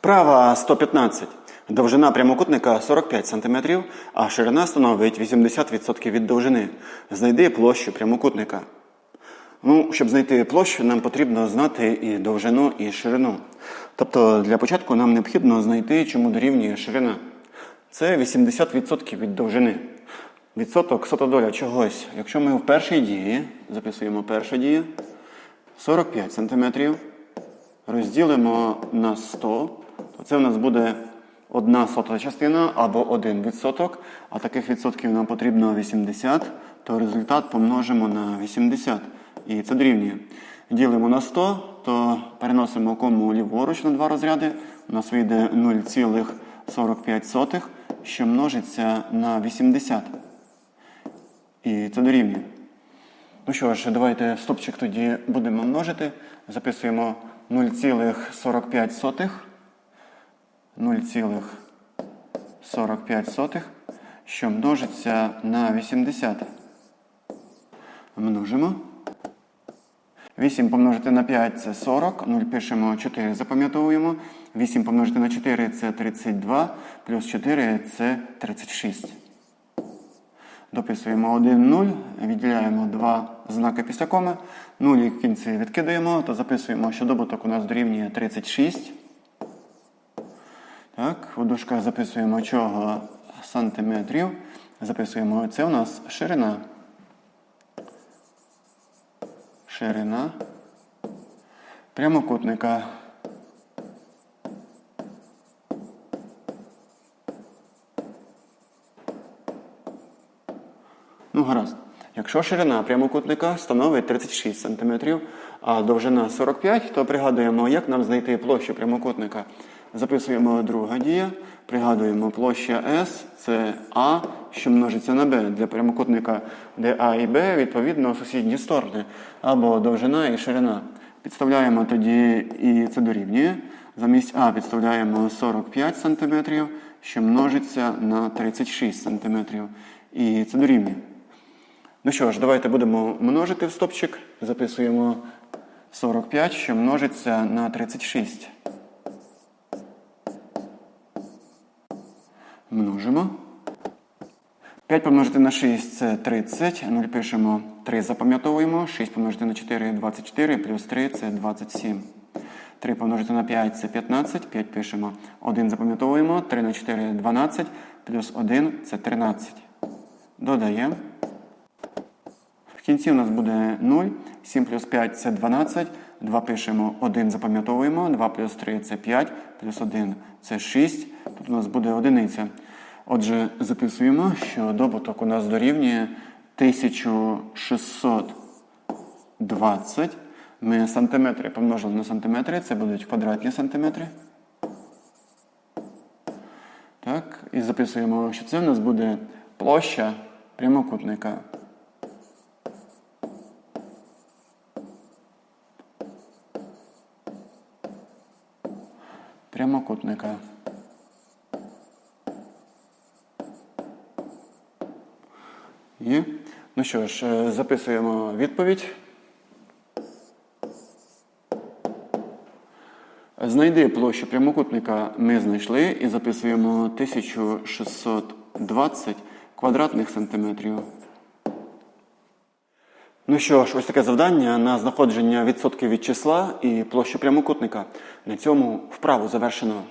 Вправа 115. Довжина прямокутника 45 см, а ширина становить 80% від довжини. Знайди площу прямокутника. Ну, щоб знайти площу, нам потрібно знати і довжину, і ширину. Тобто для початку нам необхідно знайти, чому дорівнює ширина. Це 80% від довжини. Відсоток сотодоля чогось. Якщо ми в першій дії, записуємо перша дія, 45 см, розділимо на 100, то це в нас буде одна сота частина або 1 відсоток, а таких відсотків нам потрібно 80, то результат помножимо на 80. І це дорівнює. Ділимо на 100, то переносимо кому ліворуч на два розряди. У нас вийде 0,45, що множиться на 80. І це дорівнює. Ну що ж, давайте стопчик тоді будемо множити. Записуємо 0,45. 0,45, що множиться на 80. Множимо. 8 помножити на 5 це 40. 0 пишемо 4, запам'ятовуємо. 8 помножити на 4 це 32, плюс 4 це 36. Дописуємо 1, 0, відділяємо два знаки після коми. 0 в кінці відкидаємо, то записуємо, що добуток у нас дорівнює 36. Так, у дужках записуємо чого сантиметрів. Записуємо, це у нас ширина. Ширина прямокутника. Ну, гаразд. Якщо ширина прямокутника становить 36 см, а довжина 45, то пригадуємо, як нам знайти площу прямокутника. Записуємо друга дія, пригадуємо площа S це А, що множиться на Б. Для прямокутника, де і Б, відповідно, сусідні сторони, або довжина і ширина. Підставляємо тоді і це дорівнює. Замість А підставляємо 45 см, що множиться на 36 см. І це дорівнює. Ну що ж, давайте будемо множити в стопчик. Записуємо 45, що множиться на 36. Множимо. 5 помножити на 6 це 30. 0 пишемо 3, запам'ятовуємо. 6 помножити на 4 24, плюс 3 це 27. 3 помножити на 5 це 15. 5 пишемо. 1 запам'ятовуємо. 3 на 4 12, плюс 1 це 13. Додаємо. В кінці у нас буде 0. 7 плюс 5 це 12. 2 пишемо, 1 запам'ятовуємо. 2 плюс 3 це 5, плюс 1 це 6. У нас буде одиниця. Отже, записуємо, що добуток у нас дорівнює 1620. Ми сантиметри помножили на сантиметри, це будуть квадратні сантиметри. Так, і записуємо, що це у нас буде площа прямокутника. Прямокутника. Є. Ну що ж, е, записуємо відповідь. Знайди площу прямокутника ми знайшли і записуємо 1620 квадратних сантиметрів. Ну що ж, ось таке завдання на знаходження відсотків від числа і площі прямокутника. На цьому вправу завершено.